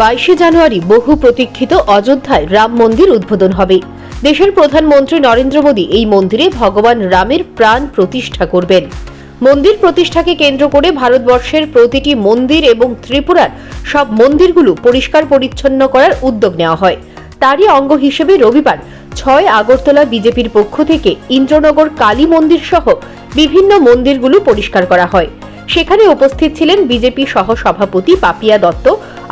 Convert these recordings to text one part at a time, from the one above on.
বাইশে জানুয়ারি বহু প্রতীক্ষিত অযোধ্যায় রাম মন্দির উদ্বোধন হবে। দেশের প্রধানমন্ত্রী নরেন্দ্র মোদী এই মন্দিরে ভগবান রামের প্রাণ প্রতিষ্ঠা করবেন। মন্দির প্রতিষ্ঠাকে কেন্দ্র করে ভারতবর্ষের প্রতিটি মন্দির এবং ত্রিপুরার সব মন্দিরগুলো পরিষ্কার পরিচ্ছন্ন করার উদ্যোগ নেওয়া হয়। তারই অঙ্গ হিসেবে রবিবার ছয় আগরতলা বিজেপির পক্ষ থেকে ইন্দ্রনগর কালী মন্দির সহ বিভিন্ন মন্দিরগুলো পরিষ্কার করা হয়। সেখানে উপস্থিত ছিলেন বিজেপি সহ সভাপতি পাপিয়া দত্ত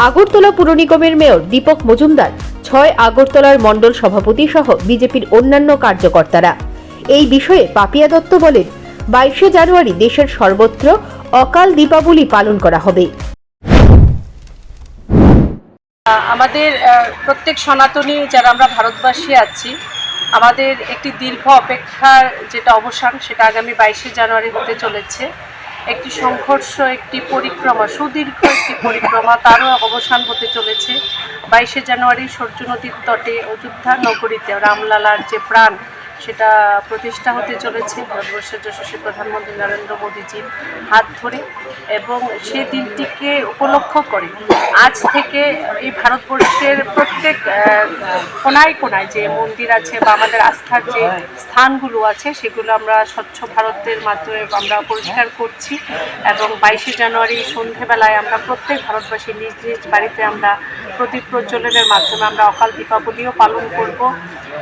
আগরতলা পুর নিগমের মেয়র দীপক মজুমদার, ছয় আগরতলার মণ্ডল সভাপতি সহ বিজেপির অন্যান্য কার্যকর্তারা। এই বিষয়ে পাপিয়া দত্ত বলেন, বাইশে জানুয়ারি দেশের সর্বত্র অকাল দীপাবলি পালন করা হবে। আমাদের প্রত্যেক সনাতনী যারা আমরা ভারতবাসী আছি, আমাদের একটি দীর্ঘ অপেক্ষার যেটা অবসান, সেটা আগামী বাইশে জানুয়ারি হতে চলেছে। একটি সংঘর্ষ, একটি পরিক্রমা, সুদীর্ঘ একটি পরিক্রমা, তারও অবসান হতে চলেছে। বাইশে জানুয়ারি সূর্য নদীর তটে অযোধ্যা নগরীতে রামলালার যে প্রাণ সেটা প্রতিষ্ঠা হতে চলেছে। ভারতবর্ষের যশস্বী প্রধানমন্ত্রী নরেন্দ্র মোদীজির হাত ধরে এবং সে দিনটিকে উপলক্ষ করে। আজ থেকে এই ভারতবর্ষের প্রত্যেক কোনায় কোনায় যে মন্দির আছে বা আমাদের আস্থার যে স্থানগুলো আছে, সেগুলো আমরা স্বচ্ছ ভারতের মাধ্যমে আমরা পরিষ্কার করছি এবং বাইশে জানুয়ারি সন্ধেবেলায় আমরা প্রত্যেক ভারতবাসী নিজ নিজ বাড়িতে আমরা প্রদীপ প্রজ্বলনের মাধ্যমে আমরা অকাল দীপাবলিও পালন করব।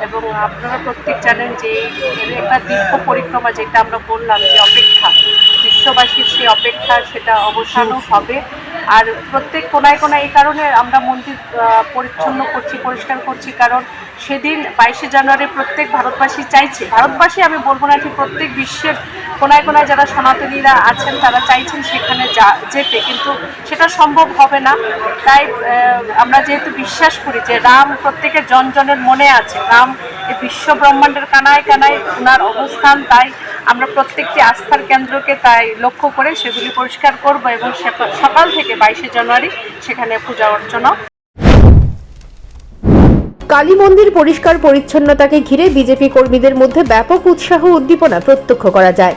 এবং আপনারা প্রত্যেক জানেন যে একটা দীর্ঘ পরিক্রমা যেটা আমরা বললাম যে অপেক্ষা বিশ্ববাসীর সেই অপেক্ষা সেটা অবসানও হবে। আর প্রত্যেক কোনায় কোনায় এই কারণে আমরা মন্দির পরিচ্ছন্ন করছি পরিষ্কার করছি কারণ সেদিন বাইশে জানুয়ারি প্রত্যেক ভারতবাসী চাইছে। ভারতবাসী আমি বলব না যে প্রত্যেক বিশ্বের কোনায় কোনায় যারা সনাতনীরা আছেন, তারা চাইছেন সেখানে যা যেতে, কিন্তু সেটা সম্ভব হবে না। তাই আমরা যেহেতু বিশ্বাস করি যে রাম প্রত্যেকের জনজনের মনে আছে। রাম এই বিশ্ব ব্রহ্মাণ্ডের কানায় কানায় ওনার অবস্থান, তাই আমরা প্রত্যেকটি আস্থার কেন্দ্রকে তাই লক্ষ্য করে সেগুলি পরিষ্কার করব এবং সকাল থেকে বাইশে জানুয়ারি সেখানে পূজা অর্চনা। কালী মন্দির পরিষ্কার পরিচ্ছন্নতাকে ঘিরে বিজেপি কর্মীদের মধ্যে ব্যাপক উৎসাহ উদ্দীপনা প্রত্যক্ষ করা যায়।